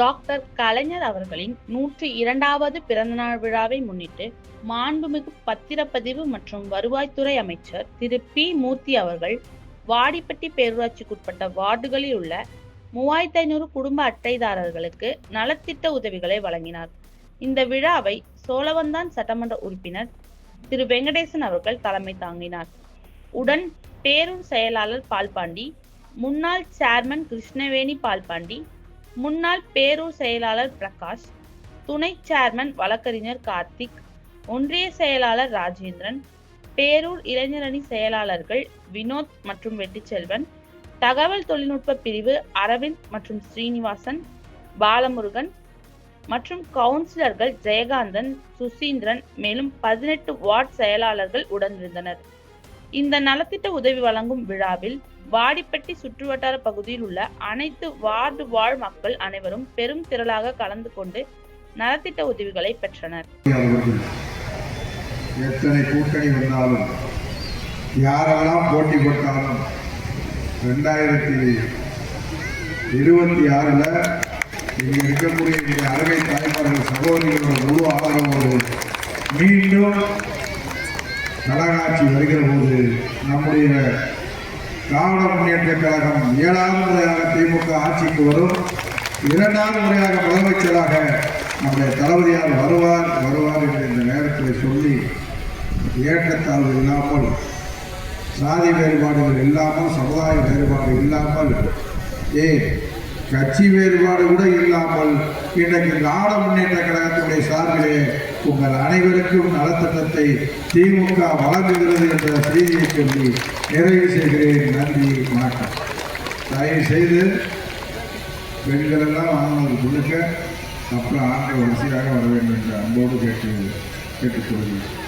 Doctor கலைஞர் அவர்களின் நூற்றி இரண்டாவது பிறந்தநாள் விழாவை முன்னிட்டு மாண்புமிகு பத்திரப்பதிவு மற்றும் வருவாய்த்துறை அமைச்சர் திரு பி மூர்த்தி அவர்கள் வாடிப்பட்டி பேரூராட்சிக்குட்பட்ட வார்டுகளில் உள்ள மூவாயிரத்தி ஐநூறு குடும்ப அட்டைதாரர்களுக்கு நலத்திட்ட உதவிகளை வழங்கினார். இந்த விழாவை சோழவந்தான் சட்டமன்ற உறுப்பினர் திரு வெங்கடேசன் அவர்கள் தலைமை தாங்கினார். உடன் பேரூர் செயலாளர் பால்பாண்டி முன்னாள் சேர்மன் கிருஷ்ணவேணி பால்பாண்டி முன்னாள் பேரூர் செயலாளர் பிரகாஷ் துணை சேர்மன் வழக்கறிஞர் கார்த்திக் ஒன்றிய செயலாளர் ராஜேந்திரன் பேரூர் இளைஞரணி செயலாளர்கள் வினோத் மற்றும் வெட்டிச்செல்வன் தகவல் தொழில்நுட்ப பிரிவு அரவிந்த் மற்றும் ஸ்ரீனிவாசன் பாலமுருகன் மற்றும் கவுன்சிலர்கள் ஜெயகாந்தன் சுசீந்திரன் மேலும் பதினெட்டு வார்டு செயலாளர்கள் உடனிருந்தனர். இந்த நலத்திட்ட உதவி வழங்கும் விழாவில் வாடிப்பட்டி சுற்றுவட்டார பகுதியில் உள்ள அனைத்து வார்டு வாழ் மக்கள் அனைவரும் பெரும் திரளாக கலந்து கொண்டு நலத்திட்ட உதவிகளை பெற்றனர். எத்தனை கூட்டணி வந்தாலும் யாரெல்லாம் போட்டி போட்டாலும் ரெண்டாயிரத்தி இருபத்தி ஆறில் இங்கே இருக்கக்கூடிய இந்த அருமை தாய்மார்கள் சகோதரிகளோட முழு ஆதரவோடு மீண்டும் நலனாட்சி வருகிற போது நம்முடைய திராவிட முன்னேற்ற கழகம் ஏழாவது முறையாக திமுக ஆட்சிக்கு வரும். இரண்டாவது முறையாக முதலமைச்சராக நம்முடைய தளபதியார் வருவார் வருவார் என்று இந்த நேரத்தில் சொல்லி ஏற்றத்தாழ்வு இல்லாமல் சாதி வேறுபாடுகள் இல்லாமல் சமுதாய வேறுபாடு இல்லாமல் ஏ கட்சி வேறுபாடு கூட இல்லாமல் இன்றைக்கு நாட முன்னேற்ற கழகத்தினுடைய சார்பிலே உங்கள் அனைவருக்கும் நலத்திட்டத்தை திமுக வழங்குகிறது என்ற செய்தியை சொல்லி நிறைவு செய்கிறேன். நன்றி வணக்கம். தயவு செய்து பெண்கள் எல்லாம் ஆண்களுக்கு கொடுக்க அப்புறம் ஆண்கள் வரிசையாக வர வேண்டும் என்று அன்போடு கேட்டு கேட்டுக்கொள்கிறேன்.